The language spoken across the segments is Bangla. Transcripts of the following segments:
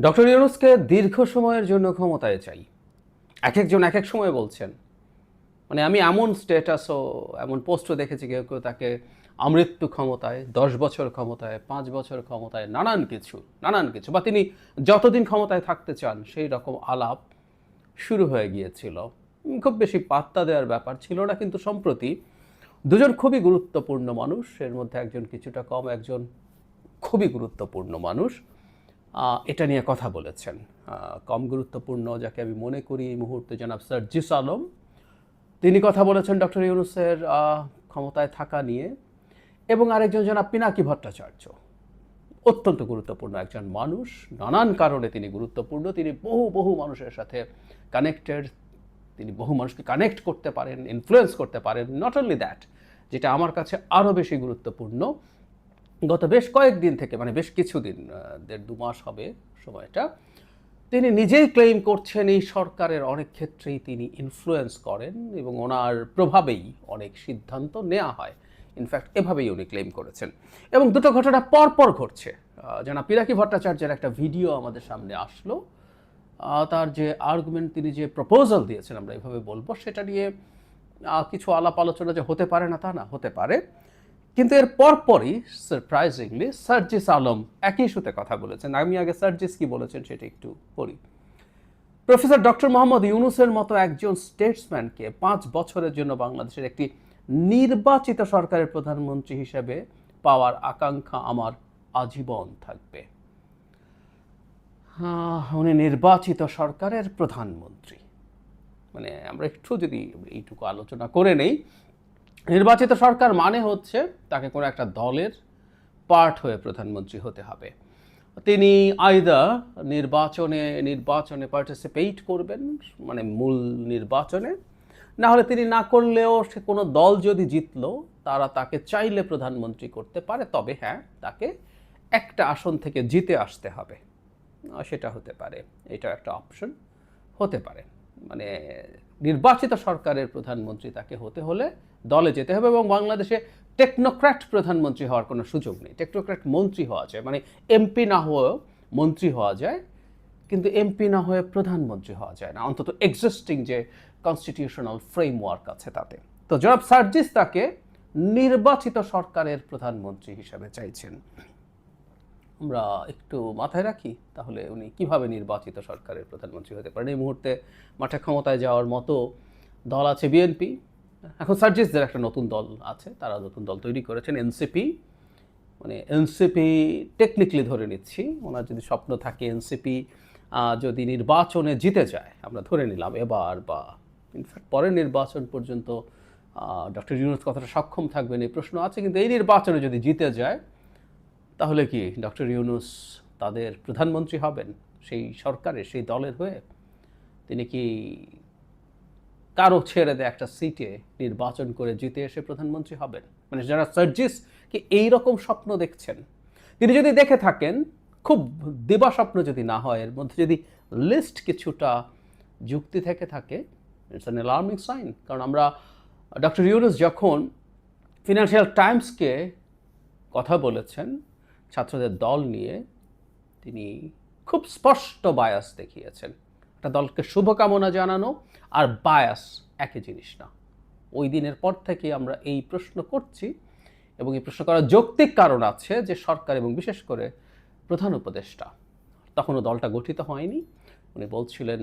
ডক্টর ইউনুসকে দীর্ঘ সময়ের জন্য ক্ষমতায় চাই। এক একজন এক এক সময় বলছেন। মানে আমি এমন স্ট্যাটাসও এমন পোস্টও দেখেছি, কেউ কেউ তাকে আমৃত্যু ক্ষমতায়, দশ বছর ক্ষমতায়, পাঁচ বছর ক্ষমতায়, নানান কিছু নানান কিছু। বা তিনি যতদিন ক্ষমতায় থাকতে চান, সেই রকম আলাপ শুরু হয়ে গিয়েছিল। খুব বেশি পাত্তা দেওয়ার ব্যাপার ছিল না, কিন্তু সম্প্রতি দুজন খুবই গুরুত্বপূর্ণ মানুষ, এর মধ্যে একজন কিছুটা কম, একজন খুবই গুরুত্বপূর্ণ মানুষ এটা নিয়ে কথা বলেছেন। কম গুরুত্বপূর্ণ যাকে আমি মনে করি এই মুহূর্তে জনাব সার্জিস আলম। তিনি কথা বলেছেন ডক্টর ইউনুসের ক্ষমতায় থাকা নিয়ে এবং আরেকজন জনাব পিনাকি ভট্টাচার্য। অত্যন্ত গুরুত্বপূর্ণ একজন মানুষ। নানান কারণে তিনি গুরুত্বপূর্ণ। তিনি বহু বহু মানুষের সাথে কানেক্টেড তিনি বহু মানুষকে কানেক্ট করতে পারেন ইনফ্লুয়েন্স করতে পারেন। নট অনলি দ্যাট যেটা আমার কাছে আরও বেশি গুরুত্বপূর্ণ গত বেশ কয়েকদিন থেকে মানে বেশ কিছুদিন দেড় দু মাস হবে সময়টা, তিনি নিজেই ক্লেম করছেন এই সরকারের অনেক ক্ষেত্রেই তিনি ইনফ্লুয়েন্স করেন এবং ওনার প্রভাবেই অনেক সিদ্ধান্ত নেওয়া হয়। ইনফ্যাক্ট এভাবেই উনি ক্লেম করেছেন। এবং দুটো ঘটনা পর পর ঘটছে জানা পিরাকি ভট্টাচার্যের একটা ভিডিও আমাদের সামনে আসলো। তার যে আর্গুমেন্ট তিনি যে প্রপোজাল দিয়েছেন, আমরা এভাবে বলব, সেটা নিয়ে কিছু আলাপ আলোচনা যে হতে পারে না তা না, হতে পারে। কিন্তু এর পরপরই সারপ্রাইজিংলি সার্জিস আলম একই ইস্যুতে কথা বলেছেন। আমি আগে সার্জিস কি বলেছেন সেটা একটু পড়ি। প্রফেসর ডক্টর মোহাম্মদ ইউনুসের মতো একজন স্টেটসম্যানকে পাঁচ বছরের জন্য বাংলাদেশের একটি নির্বাচিত সরকারের প্রধানমন্ত্রী হিসেবে পাওয়ার আকাঙ্ক্ষা আমার আজীবন থাকবে। উনি নির্বাচিত সরকারের প্রধানমন্ত্রী। মানে আমরা একটু যদি এইটুকু আলোচনা করে নেই নির্বাচিত সরকার মানে হচ্ছে তাকে কোনো একটা দলের পার্ট হয়ে প্রধানমন্ত্রী হতে হবে। তিনি আইদা নির্বাচনে নির্বাচনে পার্টিসিপেট করবেন মানে মূল নির্বাচনে, না হলে তিনি না করলেও সে কোনো দল যদি জিতলো, তারা তাকে চাইলে প্রধানমন্ত্রী করতে পারে, তবে হ্যাঁ তাকে একটা আসন থেকে জিতে আসতে হবে। সেটা হতে পারে। এটা একটা অপশন হতে পারে। মানে নির্বাচিত সরকারের প্রধানমন্ত্রী তাকে হতে হলে দলে যেতে হবে এবং বাংলাদেশে টেকনোক্র্যাট প্রধানমন্ত্রী হওয়ার কোনো সুযোগ নেই। টেকনোক্র্যাট মন্ত্রী হওয়া যায় মানে এমপি না হয়েও মন্ত্রী হওয়া যায়, কিন্তু এমপি না হয়ে প্রধানমন্ত্রী হওয়া যায় না। অন্তত এক্সিস্টিং যে কনস্টিটিউশনাল ফ্রেমওয়ার্ক আছে তাতে। তো জনাব সার্জিস তাকে নির্বাচিত সরকারের প্রধানমন্ত্রী হিসাবে চাইছেন। আমরা একটু মাথায় রাখি, তাহলে উনি কীভাবে নির্বাচিত সরকারের প্রধানমন্ত্রী হতে পারেন? এই মুহূর্তে মাঠে ক্ষমতায় যাওয়ার মতো দল আছে বিএনপি এখন সার্জিসদের একটা নতুন দল আছে, তারা নতুন দল তৈরি করেছেন এনসিপি মানে এনসিপি টেকনিক্যালি ধরে নিচ্ছি, ওনার যদি স্বপ্ন থাকে এনসিপি যদি নির্বাচনে জিতে যায়, আমরা ধরে নিলাম এবার বা ইনফ্যাক্ট পরের নির্বাচন পর্যন্ত ডক্টর ইউনুস কথাটা সক্ষম থাকবেন, এই প্রশ্ন আছে, কিন্তু এই নির্বাচনে যদি জিতে যায় তাহলে কি ডক্টর ইউনুস তাদের প্রধানমন্ত্রী হবেন? সেই সরকারের, সেই দলের হয়ে? তিনি কি কারও ছেড়ে দেয় একটা সিটে নির্বাচন করে জিতে এসে প্রধানমন্ত্রী হবেন? মানে যারা সার্জিস কি এই রকম স্বপ্ন দেখছেন? তিনি যদি দেখে থাকেন, খুব দেবা স্বপ্ন যদি না হয়, এর মধ্যে যদি লিস্ট কিছুটা যুক্তি থেকে থাকে ইটস অ্যান অ্যালার্মিং সাইন কারণ আমরা ডক্টর ইউনুস যখন ফিনান্সিয়াল টাইমসকে কথা বলেছেন ছাত্রদের দল নিয়ে তিনি খুব স্পষ্ট বায়াস দেখিয়েছেন। একটা দলকে শুভকামনা জানানো আর বায়াস একই জিনিস না। ওই দিনের পর থেকে আমরা এই প্রশ্ন করছি এবং এই প্রশ্ন করার যৌক্তিক কারণ আছে যে সরকার এবং বিশেষ করে প্রধান উপদেষ্টা, তখনও দলটা গঠিত হয়নি। উনি বলছিলেন,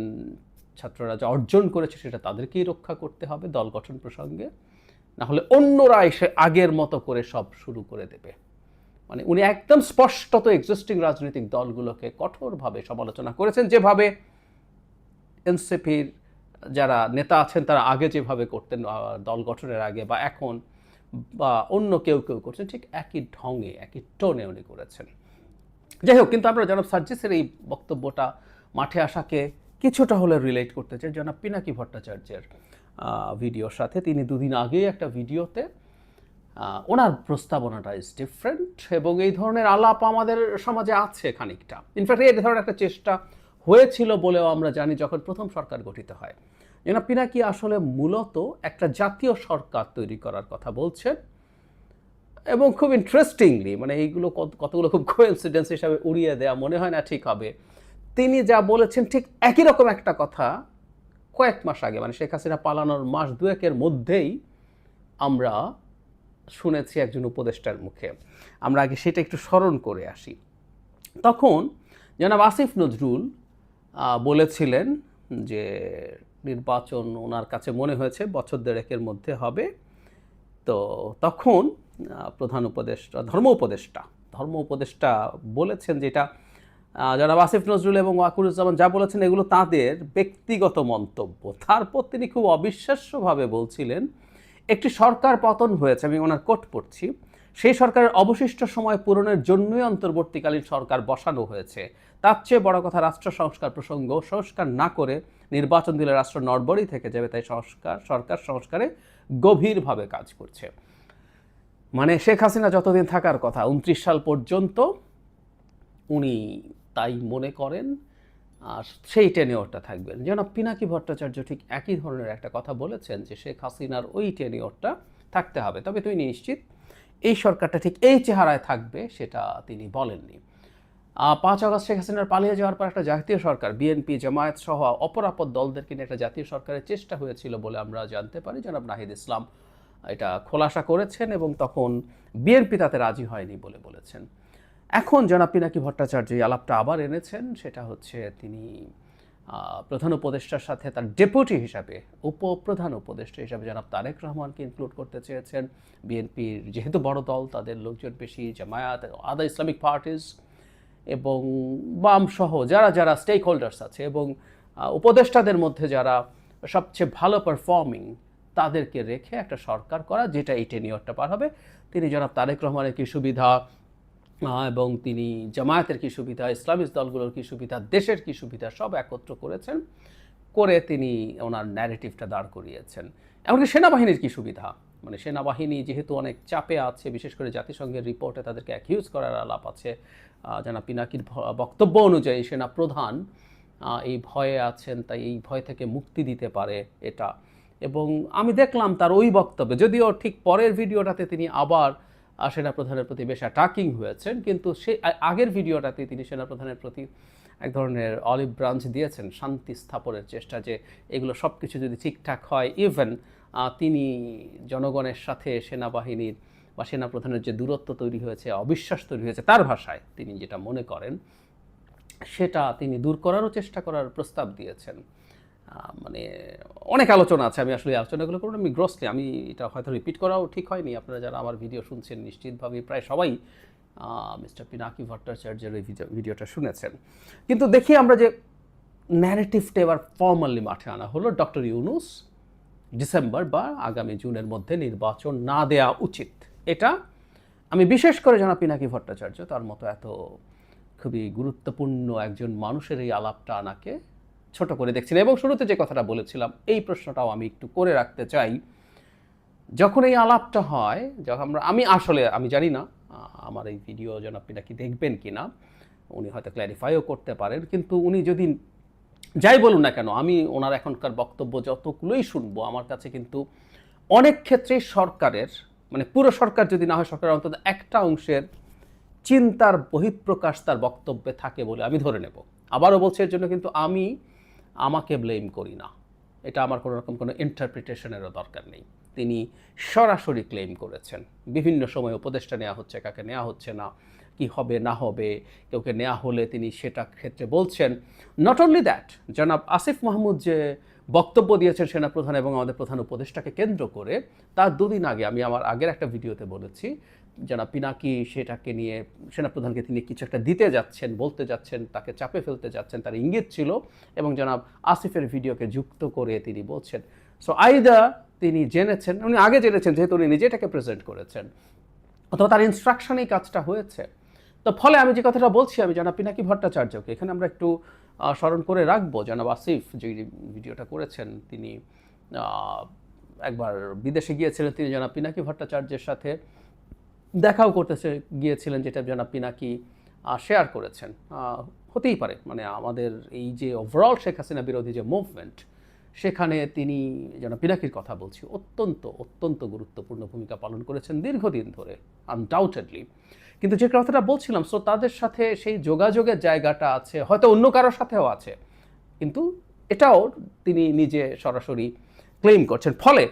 ছাত্ররা যা অর্জন করেছে সেটা তাদেরকেই রক্ষা করতে হবে দল গঠন প্রসঙ্গে। না হলে অন্যরা এসে আগের মতো করে সব শুরু করে দেবে। মানে উনি একদম স্পষ্টত এক্সিস্টিং রাজনৈতিক দলগুলোকে কঠোরভাবে সমালোচনা করেছেন। যেভাবে এনসিপির যারা নেতা আছেন, তারা আগে যেভাবে করতেন দল গঠনের আগে বা এখন বা অন্য কেউ কেউ করছেন, ঠিক একই ঢঙে, একই টোনে উনি করেছেন। যাই হোক, কিন্তু আমরা জনাব সার্জিসের এই বক্তব্যটা মাঠে আসাকে কিছুটা হলে রিলেট করতে চাই। জনাব পিনাকি ভট্টাচার্যের ভিডিওর সাথে। তিনি দুদিন আগেই একটা ভিডিওতে ওনার প্রস্তাবনাটা ইজ ডিফারেন্ট এবং এই ধরনের আলাপ আমাদের সমাজে আছে খানিকটা। ইনফ্যাক্ট এই ধরনের একটা চেষ্টা হয়েছিল বলেও আমরা জানি যখন প্রথম সরকার গঠিত হয়। জনাব পিনাকি আসলে মূলত একটা জাতীয় সরকার তৈরি করার কথা বলছেন এবং খুব ইন্টারেস্টিংলি মানে এইগুলো কত- কতগুলো খুব কোইন্সিডেন্স হিসাবে উড়িয়ে দেওয়া মনে হয় না ঠিক হবে। তিনি যা বলেছেন ঠিক একই রকম একটা কথা কয়েক মাস আগে মানে শেখ হাসিনা পালানোর মাস দুয়েকের মধ্যেই আমরা শুনেছি একজন উপদেষ্টার মুখে। আমরা আগে সেটা একটু স্মরণ করে আসি। তখন জনাব আসিফ নজরুল বলেছিলেন যে নির্বাচন ওনার কাছে মনে হয়েছে, বছর দেড়েকের মধ্যে হবে। তো তখন প্রধান উপদেষ্টা, ধর্ম উপদেষ্টা ধর্ম উপদেষ্টা বলেছেন যেটা জনাব আসিফ নজরুল এবং ওয়াকুরুজ্জামান যা বলেছেন এগুলো তাদের ব্যক্তিগত মন্তব্য। তারপর তিনি খুব অবিশ্বাস্যভাবে বলছিলেন একটি সরকার পতন হয়েছে, আমি ওনার কোট পড়ছি সেই সরকারের অবশিষ্ট সময় পূরণের জন্যই অন্তর্বর্তীকালীন সরকার বসানো হয়েছে। তার চেয়ে বড় কথা রাষ্ট্র সংস্কার প্রসঙ্গ, সংস্কার না করে নির্বাচন দিলে রাষ্ট্র নড়বড়ই থেকে যাবে, তাই সংস্কার, সরকার সংস্কারে গভীরভাবে কাজ করছে। মানে শেখ হাসিনা যতদিন থাকার কথা, উনত্রিশ সাল পর্যন্ত উনি তাই মনে করেন আর সেই টেনিওরটা থাকবেন। যেন পিনাকি ভট্টাচার্য ঠিক একই ধরনের একটা কথা বলেছেন যে শেখ হাসিনার ওই টেনিওরটা থাকতে হবে। তবে তুই নিশ্চিত এই সরকারটা ঠিক এই চেহারায় থাকবে সেটা তিনি বলেননি। পাঁচ আগস্ট শেখ হাসিনার পালিয়ে যাওয়ার পর একটা জাতীয় সরকার, বিএনপি, জামায়াত সহ অপরাপদ দলদেরকে নিয়ে একটা জাতীয় সরকারের চেষ্টা হয়েছিল বলে আমরা জানতে পারি। জনাব নাহিদ ইসলাম এটা খোলাসা করেছেন এবং তখন বিএনপি তাতে রাজি হয়নি বলে বলেছেন। এখন জনাব পিনাকি ভট্টাচার্য এই আলাপটা আবার এনেছেন, সেটা হচ্ছে তিনি প্রধান উপদেষ্টার সাথে তার ডেপুটি হিসাবে, উপপ্রধান উপদেষ্টা হিসাবে জনাব তারেক রহমানকে ইনক্লুড করতে চেয়েছেন। বিএনপির যেহেতু বড় দল, তাদের লোকজন বেশি, জামায়াত আদা ইসলামিক পার্টিস এবং বাম সহ যারা যারা স্টেক হোল্ডার্স আছে এবং উপদেষ্টাদের মধ্যে যারা সবচেয়ে ভালো পারফর্মিং তাদেরকে রেখে একটা সরকার করা, যেটা এই টেনিয়রটা পার হবে। তিনি জনাব তারেক রহমানের কি সুবিধা এবং তিনি জামায়াতের কি সুবিধা, ইসলামিক দলগুলোর কি সুবিধা, দেশের কি সুবিধা, সব একত্র করেছেন, করে তিনি ওনার ন্যারেটিভটা দাঁড় করিয়েছেন। এমনকি সেনাবাহিনীর কি সুবিধা? মানে সেনাবাহিনী যেহেতু অনেক চাপে আছে, বিশেষ করে জাতিসংঘের রিপোর্টে তাদেরকে অ্যাকিউজ করার আলাপ আছে। জানা পিনাকির বক্তব্য অনুযায়ী সেনা প্রধান এই ভয়ে আছেন, তাই এই ভয় থেকে মুক্তি দিতে পারে এটা। এবং আমি দেখলাম তার ওই বক্তব্যে, যদিও ঠিক পরের ভিডিওটাতে তিনি আবার সেনাপ্রধানের প্রতি বেশ অ্যাটাকিং হয়েছেন, কিন্তু সে আগের ভিডিওটাতে তিনি সেনাপ্রধানের প্রতি এক ধরনের অলিভ ব্রাঞ্চ দিয়েছেন, শান্তি স্থাপনের চেষ্টা যে এগুলো সব কিছু যদি ঠিকঠাক হয় ইভেন তিনি জনগণের সাথে সেনাবাহিনীর বা সেনাপ্রধানের যে দূরত্ব তৈরি হয়েছে, অবিশ্বাস তৈরি হয়েছে, তার ভাষায় তিনি যেটা মনে করেন, সেটা তিনি দূর করারও চেষ্টা করার প্রস্তাব দিয়েছেন। মানে অনেক আলোচনা আছে, আমি আসলে আলোচনাগুলো করব আমি গ্রসলি আমি এটা হয়তো রিপিট করাও ঠিক হয়নি। আপনারা যারা আমার ভিডিও শুনছেন, নিশ্চিতভাবে প্রায় সবাই মিস্টার পিনাকি ভট্টাচার্যের এই ভিডিও- ভিডিওটা শুনেছেন। কিন্তু দেখি আমরা যে ন্যারেটিভটা এবার ফর্মালি মাঠে আনা হলো। ডক্টর ইউনুস ডিসেম্বর বা আগামী জুনের মধ্যে নির্বাচন না দেয়া উচিত। এটা আমি বিশেষ করে জানা পিনাকি ভট্টাচার্য তার মতো এত খুবই গুরুত্বপূর্ণ একজন মানুষের এই আলাপটা আনাকে ছোট করে দেখছেন এবং শুরুতে যে কথাটা বলেছিলাম, এই প্রশ্নটাও আমি একটু করে রাখতে চাই। যখন এই আলাপটা হয়, যখন আমরা, আমি আসলে, আমি জানি না, আমার এই ভিডিও যেন আপনি নাকি দেখবেন কি না উনি হয়তো ক্ল্যারিফাইও করতে পারেন, কিন্তু উনি যদি যাই বলুন না কেন, আমি ওনার এখনকার বক্তব্য যতগুলোই শুনব, আমার কাছে কিন্তু অনেক ক্ষেত্রেই সরকারের মানে পুরো সরকার যদি না হয়, সরকারের অন্তত একটা অংশের চিন্তার বহিঃপ্রকাশ তার বক্তব্যে থাকে বলে আমি ধরে নেব। আবারও বলছি, এর জন্য কিন্তু আমি আমাকে ব্লেম করি না। এটা আমার কোনো রকম কোনো ইন্টারপ্রিটেশনেরও দরকার নেই। তিনি সরাসরি ক্লেম করেছেন। বিভিন্ন সময় উপদেষ্টা নেওয়া হচ্ছে, কাকে নেওয়া হচ্ছে না, কি হবে, না হবে, কেউকে নেওয়া হলে তিনি সেটা ক্ষেত্রে বলছেন। নট অনলি দ্যাট জনাব আসিফ মাহমুদ যে বক্তব্য দিয়েছেন সেনাপ্রধান এবং আমাদের প্রধান উপদেষ্টাকে কেন্দ্র করে তার দুদিন আগে, আমি আমার আগের একটা ভিডিওতে বলেছি জনাব পিনাকি সেটাকে নিয়ে সেনাপ্রধানকে তিনি কিছু একটা দিতে যাচ্ছেন, বলতে যাচ্ছেন, তাকে চাপে ফেলতে যাচ্ছেন, তার ইঙ্গিত ছিল এবং জনাব আসিফের ভিডিওকে যুক্ত করে তিনি বলছেন। সো আইদা তিনি জেনেছেন, উনি আগে জেনেছেন যেহেতু উনি নিজে এটাকে প্রেজেন্ট করেছেন। অথবা তার ইনস্ট্রাকশনেই কাজটা হয়েছে। তো ফলে আমি যে কথাটা বলছি, আমি জনাব পিনাকি ভট্টাচার্যকে, এখানে আমরা একটু স্মরণ করে রাখব। জনাব আসিফ যে ভিডিওটা করেছেন, তিনি একবার বিদেশে গিয়েছিলেন, তিনি জনাব পিনাকি ভট্টাচার্যের সাথে। দেখাও করতেছে, গিয়েছিলেন যেটা জনাব পিনাকি শেয়ার করেছেন। হতেই পারে। মানে আমাদের এই যে ওভারঅল শেখ হাসিনা বিরোধী যে মুভমেন্ট সেখানে তিনি যেন পিনাকির কথা বলছি, অত্যন্ত অত্যন্ত গুরুত্বপূর্ণ ভূমিকা পালন করেছেন দীর্ঘদিন ধরে আনডাউটেডলি কিন্তু যে কথাটা বলছিলাম সো তাদের সাথে সেই যোগাযোগের জায়গাটা আছে, হয়তো অন্য কারোর সাথেও আছে। কিন্তু এটাও তিনি নিজে সরাসরি ক্লেম করছেন। ফলে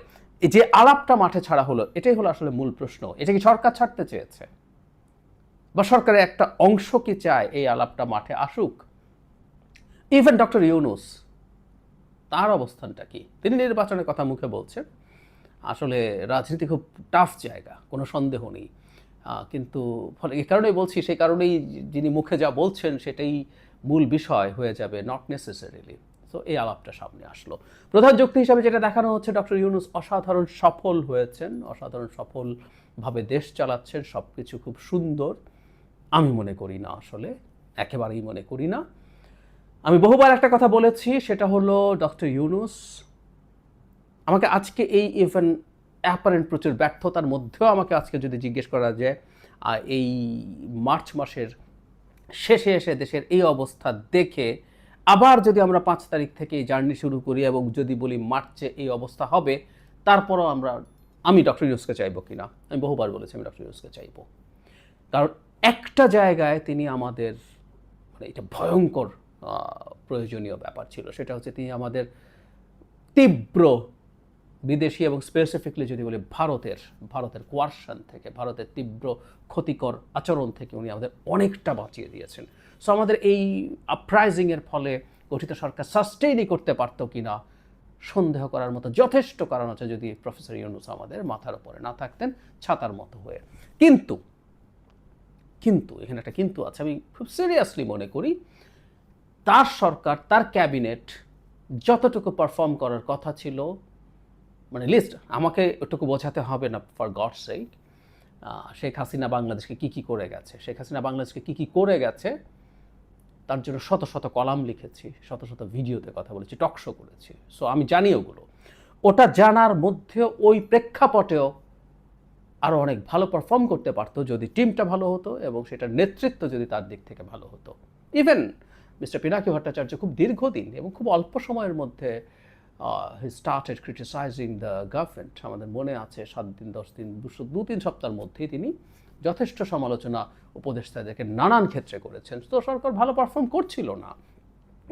যে আলাপটা মাঠে ছাড়া হলো, এটাই হলো আসলে মূল প্রশ্ন। এটা কি সরকার ছাড়তে চেয়েছে? বা সরকারের একটা অংশ কি চায় এই আলাপটা মাঠে আসুক? ইভেন ডক্টর ইউনুস, তার অবস্থানটা কি? তিনি নির্বাচনের কথা মুখে বলছেন। আসলে রাজনীতি খুব টাফ জায়গা, কোনো সন্দেহ নেই। কিন্তু ফলে এই কারণেই বলছি, সেই কারণেই যিনি মুখে যা বলছেন, সেটাই মূল বিষয় হয়ে যাবে নট নেসেসারিলি তো এই আলাপটা সামনে আসলো। প্রধান যুক্তি হিসাবে যেটা দেখানো হচ্ছে, ডক্টর ইউনুস অসাধারণ সফল হয়েছেন, অসাধারণ সফলভাবে দেশ চালাচ্ছেন সব কিছু খুব সুন্দর। আমি মনে করি না আসলে, একেবারেই মনে করি না। আমি বহুবার একটা কথা বলেছি, সেটা হলো, ডক্টর ইউনুস, আমাকে আজকে এই ইভেন অ্যাপারেন্ট প্রচুর ব্যর্থতার মধ্যেও আমাকে আজকে যদি জিজ্ঞেস করা যায় এই মার্চ মাসের শেষে এসে দেশের এই অবস্থা দেখে আবার যদি আমরা পাঁচ তারিখ থেকে এই জার্নি শুরু করি এবং যদি বলি মার্চে এই অবস্থা হবে, তারপরও আমরা, আমি ডক্টর ইউসকে চাইব কিনা? আমি বহুবার বলেছি আমি ডক্টর ইউসকে চাইব। কারণ একটা জায়গায় তিনি আমাদের মানে এটা ভয়ঙ্কর প্রয়োজনীয় ব্যাপার ছিল। সেটা হচ্ছে তিনি আমাদের তীব্র বিদেশি এবং স্পেসিফিকলি যদি বলি ভারতের ভারতের কোয়ারশন থেকে, ভারতের তীব্র ক্ষতিকর আচরণ থেকে উনি আমাদের অনেকটা বাঁচিয়ে দিয়েছেন। সো আমাদের এই আপরাইজিংয়ের ফলে গঠিত সরকার সাস্টেইনই করতে পারতো কি না সন্দেহ করার মতো যথেষ্ট কারণ আছে যদি প্রফেসর ইউনুস আমাদের মাথার উপরে না থাকতেন, ছাতার মতো হয়ে। কিন্তু কিন্তু, এখানে একটা কিন্তু আছে, আমি খুব সিরিয়াসলি মনে করি, তার সরকার, তার ক্যাবিনেট যতটুকু পারফর্ম করার কথা ছিল মানে লিস্ট আমাকে ওটুকু বোঝাতে হবে না for god sake Sheikh Hasina বাংলাদেশকে কি কি করে গেছে, শেখ হাসিনা বাংলাদেশকে কি কি করে গেছে, তার জন্য শত শত কলাম লিখেছি, শত শত ভিডিওতে কথা বলেছি টকশো করেছি সো আমি জানি ওগুলো। ওটা জানার মধ্যেও ওই প্রেক্ষাপটেও আরও অনেক ভালো পারফর্ম করতে পারতো, যদি টিমটা ভালো হতো এবং সেটার নেতৃত্ব যদি তার দিক থেকে ভালো হতো। ইভেন মিস্টার পিনাকি ভট্টাচার্য খুব দীর্ঘদিন এবং খুব অল্প সময়ের মধ্যে he started criticising the government আমাদের মনে আছে, সাত দিন, দশ দিন, দুশো, দু, তিন সপ্তাহের মধ্যেই তিনি যথেষ্ট সমালোচনা উপদেষ্টাদেরকে নানান ক্ষেত্রে করেছেন। তো সরকার ভালো পারফর্ম করছিল না।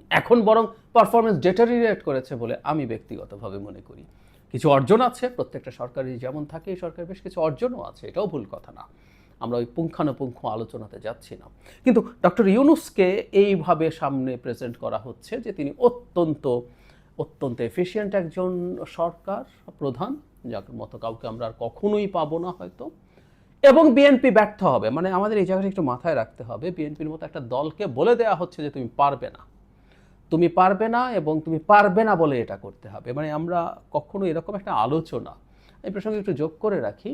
এখন বরং পারফরমেন্স ডেটারিয়েট করেছে বলে আমি ব্যক্তিগতভাবে মনে করি। কিছু অর্জন আছে, প্রত্যেকটা সরকারি যেমন থাকে, এই সরকারের বেশ কিছু অর্জনও আছে, এটাও ভুল কথা না। আমরা ওই পুঙ্খানুপুঙ্খ আলোচনাতে যাচ্ছি না। কিন্তু ডক্টর ইউনুসকে এইভাবে সামনে প্রেজেন্ট করা হচ্ছে যে তিনি অত্যন্ত অত্যন্ত এফিশিয়েন্ট একজন সরকার, প্রধান, যার মতো কাউকে আমরা আর কখনোই পাবো না হয়তো। এবং বিএনপি ব্যর্থ হবে মানে আমাদের এই জায়গাটা একটু মাথায় রাখতে হবে। বিএনপির মতো একটা দলকে বলে দেওয়া হচ্ছে যে তুমি পারবে না। তুমি পারবে না এবং তুমি পারবে না বলে এটা করতে হবে। মানে আমরা কখনো এরকম একটা আলোচনা, এই প্রসঙ্গে একটু যোগ করে রাখি।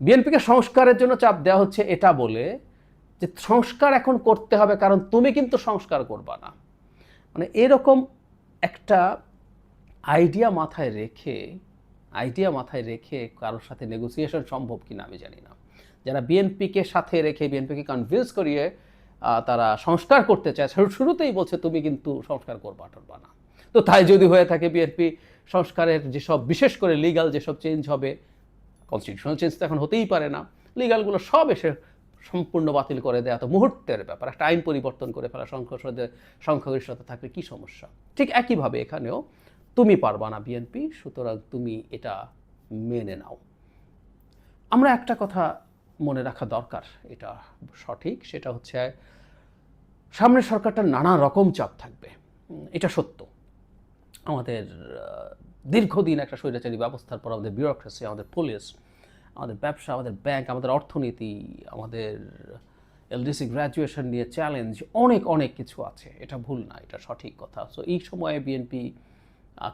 বিএনপিকে সংস্কারের জন্য চাপ দেওয়া হচ্ছে এটা বলে যে সংস্কার এখন করতে হবে, কারণ তুমি কিন্তু সংস্কার করবা না। মানে এরকম একটা আইডিয়া মাথায় রেখে আইডিয়া মাথায় রেখে কারোর সাথে নেগোসিয়েশন সম্ভব কিনা আমি জানি না। যারা বিএনপিকে সাথে রেখে বিএনপিকে কনভিন্স করিয়ে তারা সংস্কার করতে চায় শুরু- শুরুতেই বলছে, তুমি কিন্তু সংস্কার করবা টরবা না। তো তাই যদি হয়ে থাকে বিএনপি সংস্কারের যেসব, বিশেষ করে লিগাল যেসব চেঞ্জ হবে কনস্টিটিউশনাল চেঞ্জ তো এখন হতেই পারে না। লিগালগুলো সব এসে সম্পূর্ণ বাতিল করে দেওয়া তো মুহূর্তের ব্যাপার। একটা আইন পরিবর্তন করে ফেলা সংসদে সংখ্যাগরিষ্ঠতা থাকলে কি সমস্যা? ঠিক একইভাবে এখানেও তুমি পারবা না বিএনপি, সুতরাং তুমি এটা মেনে নাও। আমরা একটা কথা মনে রাখা দরকার, এটা সঠিক, সেটা হচ্ছে সামনের সরকারটার নানা রকম চাপ থাকবে। এটা সত্য। আমাদের দীর্ঘদিন একটা স্বৈরাচারী ব্যবস্থার পর আমাদের বিউরোক্রেসি আমাদের পুলিশ আমাদের ব্যবসা, আমাদের ব্যাংক আমাদের অর্থনীতি, আমাদের এলডিসি গ্র্যাজুয়েশন নিয়ে চ্যালেঞ্জ অনেক অনেক কিছু আছে। এটা ভুল না, এটা সঠিক কথা। সো এই সময়ে বিএনপি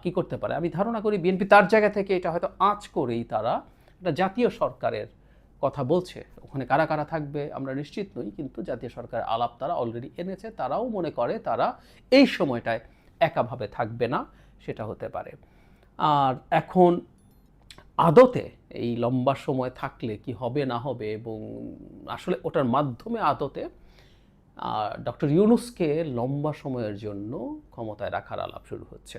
কি করতে পারে? আমি ধারণা করি বিএনপি তার জায়গা থেকে এটা হয়তো আঁচ করেই তারা একটা জাতীয় সরকারের কথা বলছে। ওখানে কারা কারা থাকবে আমরা নিশ্চিত নই, কিন্তু জাতীয় সরকার আলাপ তারা অলরেডি এনেছে। তারাও মনে করে তারা এই সময়টায় একাভাবে থাকবে না, সেটা হতে পারে। আর এখন আদতে এই লম্বা সময় থাকলে কি হবে না হবে এবং আসলে ওটার মাধ্যমে আদতে ডক্টর ইউনুসকে লম্বা সময়ের জন্য ক্ষমতায় রাখার আলাপ শুরু হচ্ছে।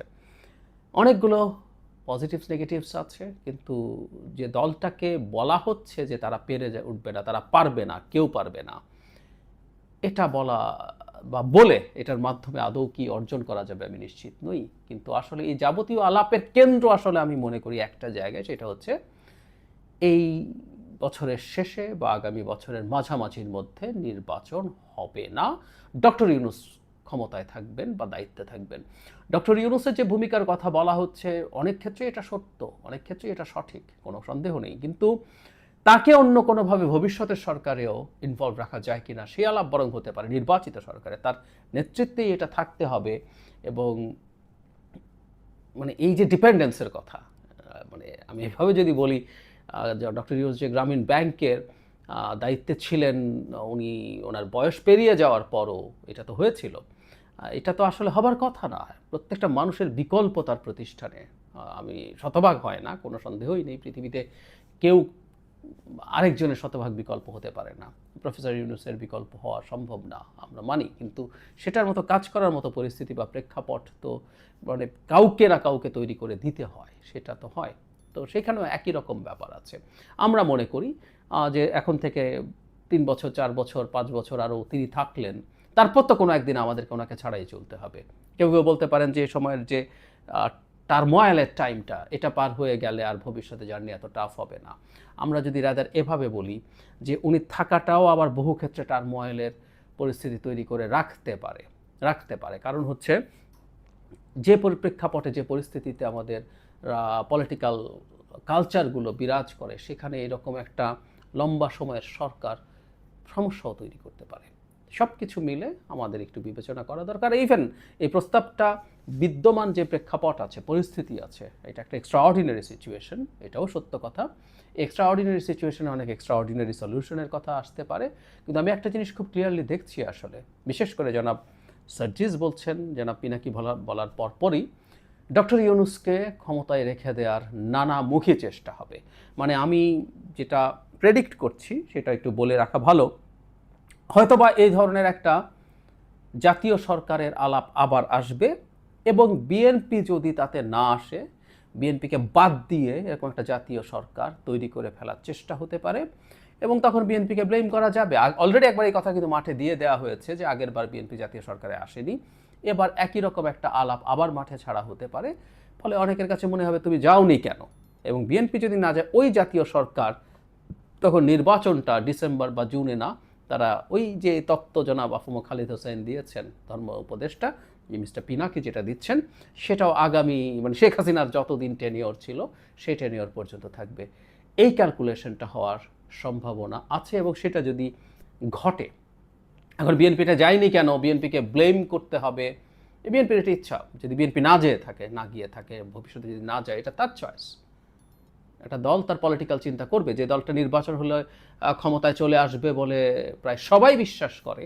অনেকগুলো পজিটিভস নেগেটিভস আছে, কিন্তু যে দলটাকে বলা হচ্ছে যে তারা পেরে উঠবে না, তারা পারবে না, কেউ পারবে না, এটা বলা বা বলে এটার মাধ্যমে আদৌ কি অর্জন করা যাবে আমি নিশ্চিত নই। কিন্তু আসলে এই যাবতীয় আলাপের কেন্দ্র আসলে আমি মনে করি একটা জায়গায়, সেটা হচ্ছে এই বছরের শেষে বা আগামী বছরের মাঝামাঝির মধ্যে নির্বাচন হবে না। ডক্টর ইউনুস ক্ষমতায় থাকবেন বা দায়িত্বে থাকবেন। ডক্টর ইউনুসের যে ভূমিকার কথা বলা হচ্ছে, অনেক ক্ষেত্রে এটা সত্য, অনেক ক্ষেত্রে এটা সঠিক, কোনো সন্দেহ নেই। কিন্তু তাকে অন্য কোনোভাবে ভবিষ্যতের সরকারেও ইনভলভ রাখা যায় কিনা সে আলাপ বরং হতে পারে, নির্বাচিত সরকারে তার নেতৃত্বেই এটা থাকতে হবে এবং মানে এই যে ডিপেন্ডেন্সের কথা মানে আমি এভাবে যদি বলি ডক্টর ইউজ যে গ্রামীণ ব্যাংকের দায়িত্বে ছিলেন, উনি ওনার বয়স পেরিয়ে যাওয়ার পরও এটা তো হয়েছিল। এটা তো আসলে হবার কথা না। প্রত্যেকটা মানুষের বিকল্প তার প্রতিষ্ঠানে। আমি শতভাগ হয় না, কোনো সন্দেহই নেই পৃথিবীতে কেউ আরেকজনের শতভাগ বিকল্প হতে পারে না। প্রফেসর ইউনুসের বিকল্প হওয়া সম্ভব না, আমরা মানি। কিন্তু সেটার মতো কাজ করার মতো পরিস্থিতি বা প্রেক্ষাপট তো মানে কাউকে না কাউকে তৈরি করে দিতে হয়, সেটা তো হয়। তো সেখানেও একই রকম ব্যাপার আছে। আমরা মনে করি যে এখন থেকে তিন বছর, চার বছর, পাঁচ বছর আরও তিনি থাকলেন, তারপর তো কোনো একদিন আমাদেরকে ওনাকে ছাড়াই চলতে হবে। কেউ কেউ বলতে পারেন যে সময়ের যে টার্মোয়ালের টাইমটা, এটা পার হয়ে গেলে আর ভবিষ্যতে জার্নি এত টাফ হবে না। আমরা যদি রাদার এভাবে বলি যে উনি থাকাটাও আবার বহু ক্ষেত্রে টার্মোয়ালের পরিস্থিতি তৈরি করে রাখতে পারে রাখতে পারে। কারণ হচ্ছে যে পরিপ্রেক্ষাপটে যে পরিস্থিতিতে আমাদের পলিটিক্যাল কালচারগুলো বিরাজ করে, সেখানে এরকম একটা লম্বা সময়ের সরকার সমস্যাও তৈরি করতে পারে। সব কিছু মিলে আমাদের একটু বিবেচনা করা দরকার। ইভেন এই প্রস্তাবটা বিদ্যমান যে প্রেক্ষাপট আছে, পরিস্থিতি আছে, এটা একটা এক্সট্রা অর্ডিনারি সিচুয়েশন এটাও সত্য কথা। এক্সট্রা অর্ডিনারি সিচুয়েশনে অনেক এক্সট্রা অর্ডিনারি সলিউশনের কথা আসতে পারে। কিন্তু আমি একটা জিনিস খুব ক্লিয়ারলি দেখছি আসলে। বিশেষ করে জনাব সার্জিস বলছেন, জনাব পিনাকি বলা, বলার পরপরই, ডক্টর ইউনুসকে ক্ষমতায় রেখে দেওয়ার নানামুখী চেষ্টা হবে। মানে আমি যেটা প্রেডিক্ট করছি, সেটা একটু বলে রাখা ভালো। হয়তোবা এই ধরনের একটা জাতীয় সরকারের আলাপ আবার আসবে। এবং বিএনপি যদি তাতে না আসে বিএনপিকে বাদ দিয়ে এরকম একটা জাতীয় সরকার তৈরি করে ফেলার চেষ্টা হতে পারে এবং তখন বিএনপিকে ব্লেম করা যাবে। অলরেডি একবার এই কথা কিন্তু মাঠে দিয়ে দেওয়া হয়েছে যে আগের বার বিএনপি জাতীয় সরকারে আসেনি। এবার একই রকম একটা আলাপ আবার মাঠে ছাড়া হতে পারে। ফলে অনেকের কাছে মনে হবে, তুমি যাওনি কেন? এবং বিএনপি যদি না যায়, ওই জাতীয় সরকার তখন নির্বাচনটা ডিসেম্বর বা জুনে না, তারা ওই যে তত্ত্ব জনাব আফম খালিদ হোসেন দিয়েছেন ধর্ম উপদেষ্টা যে মিস্টার পিনাকি যেটা দিচ্ছেন, সেটাও আগামী মানে শেখ হাসিনার যতদিন টেনিয়র ছিল, সেই টেনিয়র পর্যন্ত থাকবে। এই ক্যালকুলেশনটা হওয়ার সম্ভাবনা আছে এবং সেটা যদি ঘটে, এখন বিএনপিটা যায়নি কেন? বিএনপিকে ব্লেম করতে হবে। বিএনপির এটা ইচ্ছা, যদি বিএনপি না যেয়ে থাকে, না গিয়ে থাকে, ভবিষ্যতে যদি না যায়, এটা তার চয়েস একটা দল তার পলিটিক্যাল চিন্তা করবে, যে দলটা নির্বাচন হলে ক্ষমতায় চলে আসবে বলে প্রায় সবাই বিশ্বাস করে,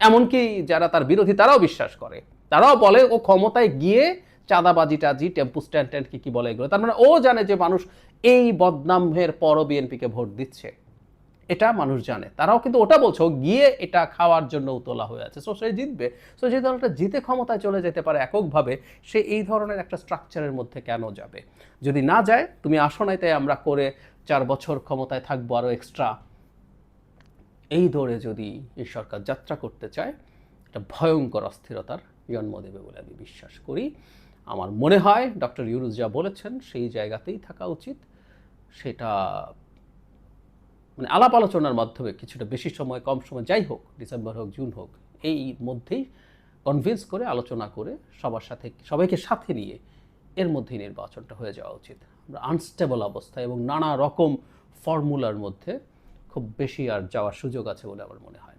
এমনকি যারা তার বিরোধী তারাও বিশ্বাস করে। তারাও বলে ও ক্ষমতায় গিয়ে চাঁদাবাজি টাজি টেম্পু স্ট্যান্ড ট্যান্ড কি কি বলে এগুলো। তার মানে ও জানে যে মানুষ এই বদনামের পরও বিএনপিকে ভোট দিচ্ছে। এটা মানুষ জানে। তারাও কিন্তু ওটা বলছে গিয়ে এটা খাওয়ার জন্য তোলা হয়ে আছে। সো সে জিতবে। সো যে দলটা জিতে ক্ষমতায় চলে যেতে পারে এককভাবে, সে এই ধরনের একটা স্ট্রাকচারের মধ্যে কেন যাবে? যদি না যায়, তুমি আসো নাই তাই আমরা করে চার বছর ক্ষমতায় থাকব আরও এক্সট্রা এই দৌড়ে যদি এই সরকার যাত্রা করতে চায়, এটা ভয়ঙ্কর অস্থিরতার জন্ম দেবে বলে আমি বিশ্বাস করি। আমার মনে হয়, ডক্টর ইউনুস যা বলেছেন, সেই জায়গাতেই থাকা উচিত। সেটা মানে আলাপ আলোচনার মাধ্যমে কিছুটা বেশি সময়, কম সময়, যাই হোক, ডিসেম্বর হোক, জুন হোক, এই মধ্যেই কনভিন্স করে, আলোচনা করে সবার সাথে, সবাইকে সাথে নিয়ে এর মধ্যেই নির্বাচনটা হয়ে যাওয়া উচিত। আমরা আনস্টেবল অবস্থা এবং নানা রকম ফর্মুলার মধ্যে খুব বেশি আর যাওয়ার সুযোগ আছে বলে আমার মনে হয়।